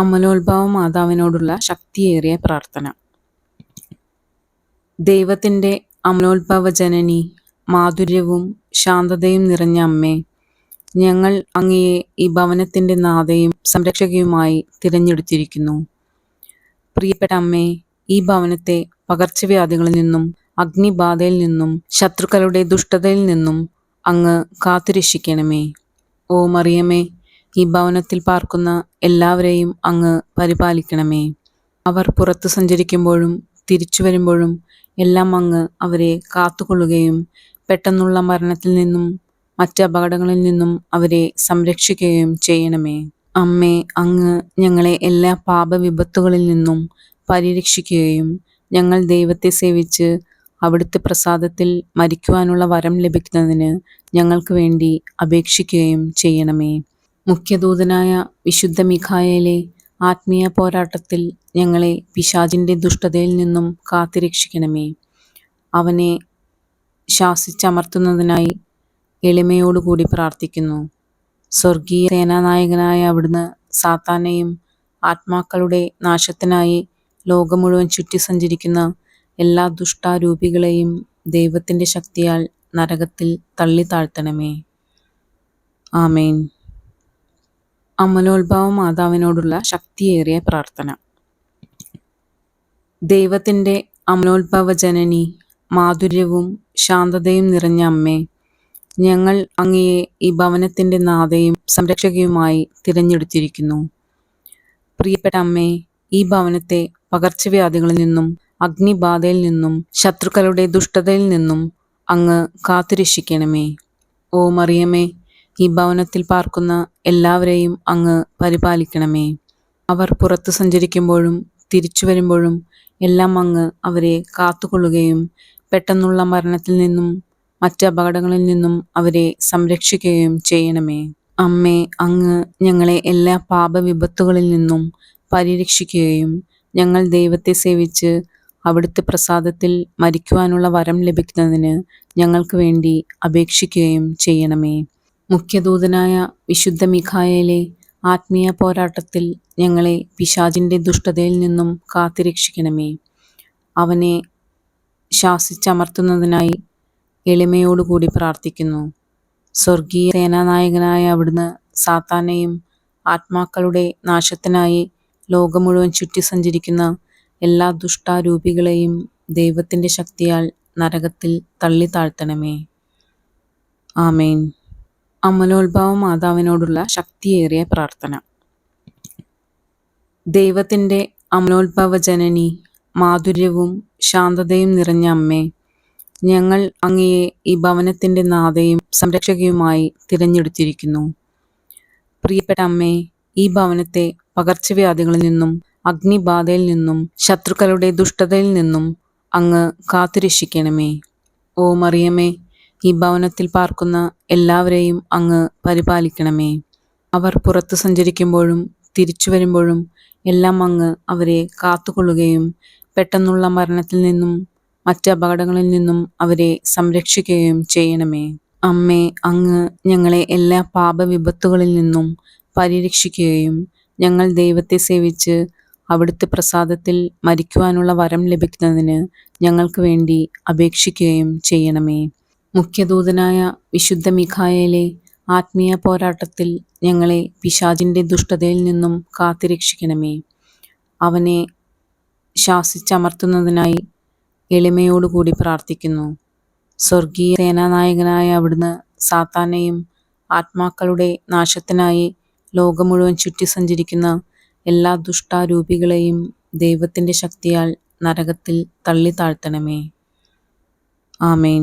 അമലോത്ഭവ മാതാവിനോടുള്ള ശക്തിയേറിയ പ്രാർത്ഥന. ദൈവത്തിന്റെ അമലോത്ഭവ ജനനി മാധുര്യവും ശാന്തതയും നിറഞ്ഞ അമ്മേ ഞങ്ങൾ അങ്ങയെ ഈ ഭവനത്തിന്റെ നാഥയും സംരക്ഷകയുമായി തിരഞ്ഞെടുത്തിരിക്കുന്നു. പ്രിയപ്പെട്ട അമ്മേ ഈ ഭവനത്തെ പകർച്ചവ്യാധികളിൽ നിന്നും അഗ്നിബാധയിൽ നിന്നും ശത്രുക്കളുടെ ദുഷ്ടതയിൽ നിന്നും അങ്ങ് കാത്തുരക്ഷിക്കണമേ. ഓ മറിയമേ ഈ ഭവനത്തിൽ പാർക്കുന്ന എല്ലാവരെയും അങ്ങ് പരിപാലിക്കണമേ. അവർ പുറത്ത് സഞ്ചരിക്കുമ്പോഴും തിരിച്ചു വരുമ്പോഴും എല്ലാം അങ്ങ് അവരെ കാത്തുകൊള്ളുകയും പെട്ടെന്നുള്ള മരണത്തിൽ നിന്നും മറ്റ് അപകടങ്ങളിൽ നിന്നും അവരെ സംരക്ഷിക്കുകയും ചെയ്യണമേ. അമ്മേ അങ്ങ് ഞങ്ങളെ എല്ലാ പാപവിപത്തുകളിൽ നിന്നും പരിരക്ഷിക്കുകയും ഞങ്ങൾ ദൈവത്തെ സേവിച്ച് അവിടുത്തെ പ്രസാദത്തിൽ മരിക്കുവാനുള്ള വരം ലഭിക്കുന്നതിന് ഞങ്ങൾക്ക് വേണ്ടി അപേക്ഷിക്കുകയും ചെയ്യണമേ. മുഖ്യദൂതനായ വിശുദ്ധ മിഖായേലെ ആത്മീയ പോരാട്ടത്തിൽ ഞങ്ങളെ പിശാചിന്റെ ദുഷ്ടതയിൽ നിന്നും കാത്തിരക്ഷിക്കണമേ. അവനെ ശാസിച്ചമർത്തുന്നതിനായി എളിമയോടുകൂടി പ്രാർത്ഥിക്കുന്നു. സ്വർഗീയ സേനാനായകനായ അവിടുന്ന് സാത്താനെയും ആത്മാക്കളുടെ നാശത്തിനായി ലോകം മുഴുവൻ ചുറ്റി സഞ്ചരിക്കുന്ന എല്ലാ ദുഷ്ടാരൂപികളെയും ദൈവത്തിന്റെ ശക്തിയാൽ നരകത്തിൽ തള്ളി താഴ്ത്തണമേ ആമേൻ. അമലോത്ഭവ മാതാവിനോടുള്ള ശക്തിയേറിയ പ്രാർത്ഥന. ദൈവത്തിന്റെ അമലോത്ഭവ ജനനി മാധുര്യവും ശാന്തതയും നിറഞ്ഞ അമ്മേ ഞങ്ങൾ അങ്ങയെ ഈ ഭവനത്തിന്റെ നാഥയും സംരക്ഷകയുമായി തിരഞ്ഞെടുത്തിരിക്കുന്നു. പ്രിയപ്പെട്ട അമ്മേ ഈ ഭവനത്തെ പകർച്ചവ്യാധികളിൽ നിന്നും അഗ്നിബാധയിൽ നിന്നും ശത്രുക്കളുടെ ദുഷ്ടതയിൽ നിന്നും അങ്ങ് കാത്തുരക്ഷിക്കണമേ. ഓ മറിയമേ ഈ ഭവനത്തിൽ പാർക്കുന്ന എല്ലാവരെയും അങ്ങ് പരിപാലിക്കണമേ. അവർ പുറത്തു സഞ്ചരിക്കുമ്പോഴും തിരിച്ചു വരുമ്പോഴും എല്ലാം അങ്ങ് അവരെ കാത്തുകൊള്ളുകയും പെട്ടെന്നുള്ള മരണത്തിൽ നിന്നും മറ്റ് അപകടങ്ങളിൽ നിന്നും അവരെ സംരക്ഷിക്കുകയും ചെയ്യണമേ. അമ്മേ അങ്ങ് ഞങ്ങളെ എല്ലാ പാപവിപത്തുകളിൽ നിന്നും പരിരക്ഷിക്കുകയും ഞങ്ങൾ ദൈവത്തെ സേവിച്ച് അവിടുത്തെ പ്രസാദത്തിൽ മരിക്കുവാനുള്ള വരം ലഭിക്കുന്നതിന് ഞങ്ങൾക്ക് വേണ്ടി അപേക്ഷിക്കുകയും ചെയ്യണമേ. മുഖ്യദൂതനായ വിശുദ്ധ മിഖായേലെ ആത്മീയ പോരാട്ടത്തിൽ ഞങ്ങളെ പിശാചിന്റെ ദുഷ്ടതയിൽ നിന്നും കാത്തിരക്ഷിക്കണമേ. അവനെ ശാസിച്ചമർത്തുന്നതിനായി എളിമയോടുകൂടി പ്രാർത്ഥിക്കുന്നു. സ്വർഗീയ സേനാനായകനായ അവിടുന്ന് സാത്താനെയും ആത്മാക്കളുടെ നാശത്തിനായി ലോകം മുഴുവൻ ചുറ്റി സഞ്ചരിക്കുന്ന എല്ലാ ദുഷ്ടാരൂപികളെയും ദൈവത്തിന്റെ ശക്തിയാൽ നരകത്തിൽ തള്ളി താഴ്ത്തണമേ ആമേൻ. അമലോത്ഭവ മാതാവിനോടുള്ള ശക്തിയേറിയ പ്രാർത്ഥന. ദൈവത്തിന്റെ അമലോത്ഭവ ജനനി മാധുര്യവും ശാന്തതയും നിറഞ്ഞ അമ്മേ ഞങ്ങൾ അങ്ങയെ ഈ ഭവനത്തിന്റെ നാഥയും സംരക്ഷകയുമായി തിരഞ്ഞെടുത്തിരിക്കുന്നു. പ്രിയപ്പെട്ട അമ്മേ ഈ ഭവനത്തെ പകർച്ചവ്യാധികളിൽ നിന്നും അഗ്നിബാധയിൽ നിന്നും ശത്രുക്കളുടെ ദുഷ്ടതയിൽ നിന്നും അങ്ങ് കാത്തുരക്ഷിക്കണമേ. ഓ മറിയമേ ഈ ഭവനത്തിൽ പാർക്കുന്ന എല്ലാവരെയും അങ്ങ് പരിപാലിക്കണമേ. അവർ പുറത്തു സഞ്ചരിക്കുമ്പോഴും തിരിച്ചു വരുമ്പോഴും എല്ലാം അങ്ങ് അവരെ കാത്തുകൊള്ളുകയും പെട്ടെന്നുള്ള മരണത്തിൽ നിന്നും മറ്റ് അപകടങ്ങളിൽ നിന്നും അവരെ സംരക്ഷിക്കുകയും ചെയ്യണമേ. അമ്മേ അങ്ങ് ഞങ്ങളെ എല്ലാ പാപവിപത്തുകളിൽ നിന്നും പരിരക്ഷിക്കുകയും ഞങ്ങൾ ദൈവത്തെ സേവിച്ച് അവിടുത്തെ പ്രസാദത്തിൽ മരിക്കുവാനുള്ള വരം ലഭിക്കുന്നതിന് ഞങ്ങൾക്ക് വേണ്ടി അപേക്ഷിക്കുകയും ചെയ്യണമേ. മുഖ്യദൂതനായ വിശുദ്ധ മിഖായേലെ ആത്മീയ പോരാട്ടത്തിൽ ഞങ്ങളെ പിശാചിന്റെ ദുഷ്ടതയിൽ നിന്നും കാത്തിരക്ഷിക്കണമേ. അവനെ ശാസിച്ചമർത്തുന്നതിനായി എളിമയോടുകൂടി പ്രാർത്ഥിക്കുന്നു. സ്വർഗീയ സേനാനായകനായ അവിടുന്ന് സാത്താനെയും ആത്മാക്കളുടെ നാശത്തിനായി ലോകം മുഴുവൻ ചുറ്റി സഞ്ചരിക്കുന്ന എല്ലാ ദുഷ്ടാരൂപികളെയും ദൈവത്തിന്റെ ശക്തിയാൽ നരകത്തിൽ തള്ളി താഴ്ത്തണമേ ആമേൻ.